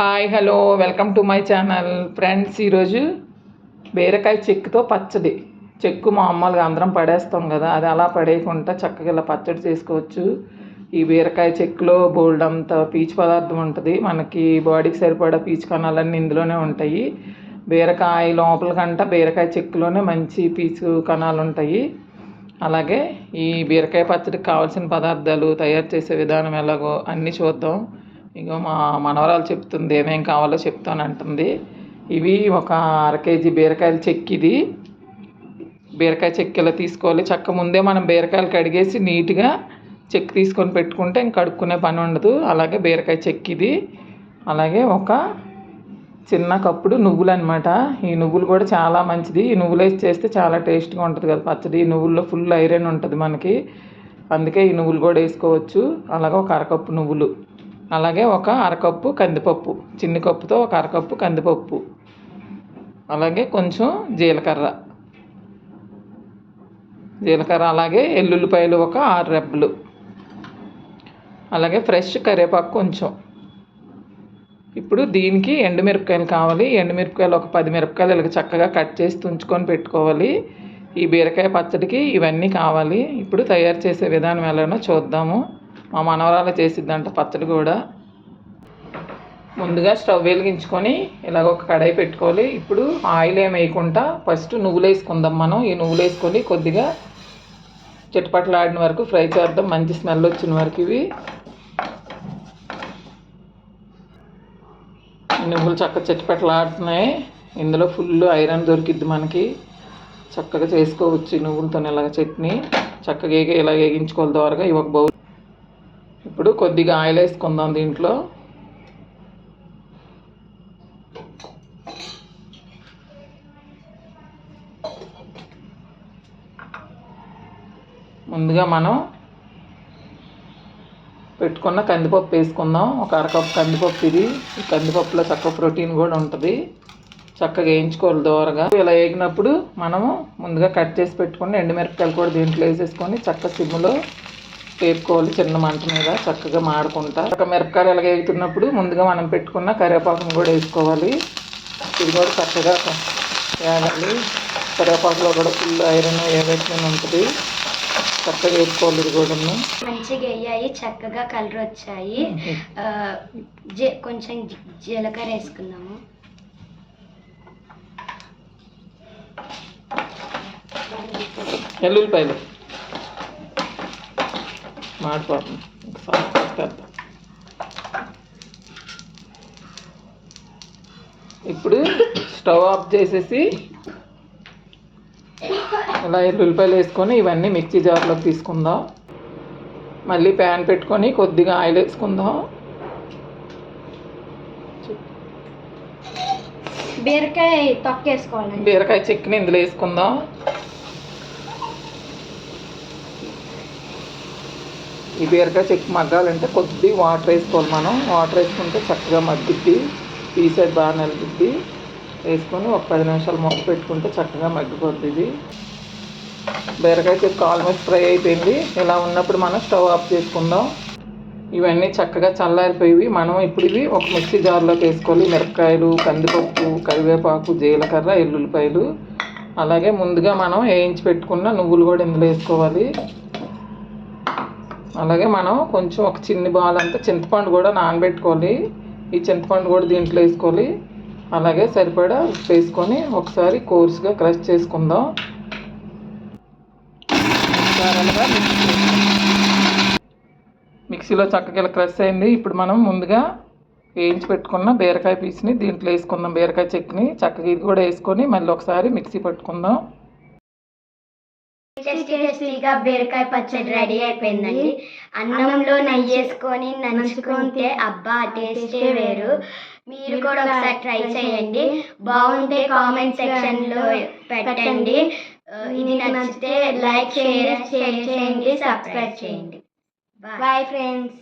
Hi hello welcome to my channel friends ఈరోజు బీరకాయ చెక్కుతో పచ్చడి. చెక్కు మామూలుగా అందరం పడేస్తాం కదా అది అలా పడేయకుండా చక్కగా ఇలా పచ్చడి చేసుకోవచ్చు. ఈ బీరకాయ చెక్కులో బోల్డ్ అంత పీచు పదార్థం ఉంటుంది. మనకి బాడీకి సరిపడా పీచు కణాలన్నీ ఇందులోనే ఉంటాయి. బీరకాయ లోపల కంట బీరకాయ చెక్కులోనే మంచి పీచు కణాలు ఉంటాయి. అలాగే ఈ బీరకాయ పచ్చడికి కావాల్సిన పదార్థాలు తయారు చేసే విధానం ఎలాగో అన్నీ చూద్దాం. ఇగో మా మనవరాలు చెప్తుంది ఏమేం కావాలో చెప్తాను అంటుంది. ఇవి ఒక అర కేజీ బీరకాయలు చెక్కిది బీరకాయ చెక్కిలా తీసుకోవాలి. చక్క ముందే మనం బీరకాయలు కడిగేసి నీట్గా చెక్ తీసుకొని పెట్టుకుంటే ఇంక కడుక్కునే పని ఉండదు. అలాగే బీరకాయ చెక్కిది అలాగే ఒక చిన్న కప్పుడు నువ్వులు అనమాట ఈ నువ్వులు కూడా చాలా మంచిది. ఈ నువ్వులు వేసి చేస్తే చాలా టేస్ట్గా ఉంటుంది కదా పచ్చడి. ఈ నువ్వుల్లో ఫుల్ ఐరన్ ఉంటుంది మనకి. అందుకే ఈ నువ్వులు కూడా వేసుకోవచ్చు. అలాగే ఒక అరకప్పు నువ్వులు. అలాగే ఒక అరకప్పు కందిపప్పు చిన్ని కప్పుతో ఒక అరకప్పు కందిపప్పు. అలాగే కొంచెం జీలకర్ర. జీలకర్ర అలాగే ఎల్లుల్లిపాయలు ఒక ఆరు రెబ్బలు. అలాగే ఫ్రెష్ కరివేపాకు కొంచెం. ఇప్పుడు దీనికి ఎండుమిరపకాయలు కావాలి. ఎండుమిరపకాయలు ఒక పది మిరపకాయలు ఇలా చక్కగా కట్ చేసి తుంచుకొని పెట్టుకోవాలి. ఈ బీరకాయ పచ్చడికి ఇవన్నీ కావాలి. ఇప్పుడు తయారు చేసే విధానం ఎలానో చూద్దాము. మా మనవరాలు చేసిద్దంట పచ్చడి కూడా. ముందుగా స్టవ్ వెలిగించుకొని ఇలాగ ఒక కడాయి పెట్టుకోవాలి. ఇప్పుడు ఆయిల్ ఏం వేయకుండా ఫస్ట్ నువ్వులు వేసుకుందాం మనం. ఈ నువ్వులు వేసుకొని కొద్దిగా చిటపట్లాడిన వరకు ఫ్రై చేద్దాం. మంచి స్మెల్ వచ్చిన వరకు ఇవి. నువ్వులు చక్క చిటపట్లాడుతున్నాయి. ఇందులో ఫుల్ ఐరన్ దొరికిద్ది మనకి. చక్కగా చేసుకోవచ్చు నువ్వులతో ఇలాగ చట్నీ. చక్కగా ఇలా వేగించుకోవాలి ద్వారా ఇవి ఒక బౌల్ కొద్దిగా ఆయిల్ వేసుకుందాం దీంట్లో. ముందుగా మనం పెట్టుకున్న కందిపప్పు వేసుకుందాం. ఒక అరకప్పు కందిపప్పు ఇది. ఈ కందిపప్పులో చక్క ప్రోటీన్ కూడా ఉంటుంది. చక్కగా వేయించుకోవాలి దూరగా. ఇలా వేగినప్పుడు మనము ముందుగా కట్ చేసి పెట్టుకుని ఎండుమిరపకాయలు కూడా దీంట్లో వేసేసుకొని చక్క సిమ్లో వేపుకోవాలి చిన్న మంట మీద చక్కగా మాడుకుంటా. ఒక మిరపకాయలు ఎలాగ వేగుతున్నప్పుడు ముందుగా మనం పెట్టుకున్న కరివేపాకును కూడా వేసుకోవాలి. ఇది కూడా చక్కగా వేగాలి. కరివేపాకులో కూడా ఫుల్ ఐరన్ ఏదైతే ఉంటుంది. చక్కగా వేసుకోవాలి ఇది కూడా మంచిగా అయ్యాయి చక్కగా కలర్ వచ్చాయి. కొంచెం జీలకర్ర వేసుకుందాము. ఎల్లుల్లిపాయలు. మాడిపోతుంది ఒకసారి. ఇప్పుడు స్టవ్ ఆఫ్ చేసేసి ఇలా ఎల్లుల్లిపాయలు వేసుకొని ఇవన్నీ మిక్సీ జార్లోకి తీసుకుందాం. మళ్ళీ ప్యాన్ పెట్టుకొని కొద్దిగా ఆయిల్ వేసుకుందాం. బీరకాయ తొక్కేసుకోవాలండి. బీరకాయ చెక్కుని ఇందులో వేసుకుందాం. ఈ బీరకాయ చెక్కు మగ్గాలంటే కొద్ది వాటర్ వేసుకోవాలి మనం. వాటర్ వేసుకుంటే చక్కగా మగ్గిద్ది. ఈ సైడ్ బాగా నలిగిద్ది. వేసుకొని ఒక పది నిమిషాలు మొక్క పెట్టుకుంటే చక్కగా మగ్గిపోద్ది ఇది. బీరకాయ చెక్కు ఆల్మోస్ట్ ఫ్రై అయిపోయింది. ఇలా ఉన్నప్పుడు మనం స్టవ్ ఆఫ్ చేసుకుందాం. ఇవన్నీ చక్కగా చల్లారిపోయి మనం ఇప్పుడు ఇవి ఒక మిక్సీ జార్లోకి వేసుకోవాలి. మిరపకాయలు కందిపప్పు కరివేపాకు జీలకర్ర ఎల్లుల్లిపాయలు. అలాగే ముందుగా మనం వేయించి పెట్టుకున్న నువ్వులు కూడా ఇందులో వేసుకోవాలి. అలాగే మనం కొంచెం ఒక చిన్ని బాల్ అంతా చింతపండు కూడా నానబెట్టుకోవాలి. ఈ చింతపండు కూడా దీంట్లో వేసుకోవాలి. అలాగే సరిపడా వేసుకొని ఒకసారి కోర్స్గా క్రష్ చేసుకుందాం. ధారాళంగా మిక్సీలో చక్కగా ఇలా క్రష్ అయింది. ఇప్పుడు మనం ముందుగా వేయించి పెట్టుకున్న బీరకాయ పీస్ని దీంట్లో వేసుకుందాం. బీరకాయ చెక్ని చక్కగా ఇది కూడా వేసుకొని మళ్ళీ ఒకసారి మిక్సీ పట్టుకుందాం. టేస్టీ టేస్టీగా బీరకాయ పచ్చడి రెడీ అయిపోయిందండి. అన్నంలో నెయ్యి వేసుకొని నంచుకుంటే అబ్బా టేస్టే వేరు. మీరు కూడా ఒకసారి ట్రై చేయండి. బాగుంటే కామెంట్ సెక్షన్లో పెట్టండి. ఇది నచ్చితే లైక్ షేర్ షేర్ చేయండి. సబ్స్క్రైబ్ చేయండి. Bye friends.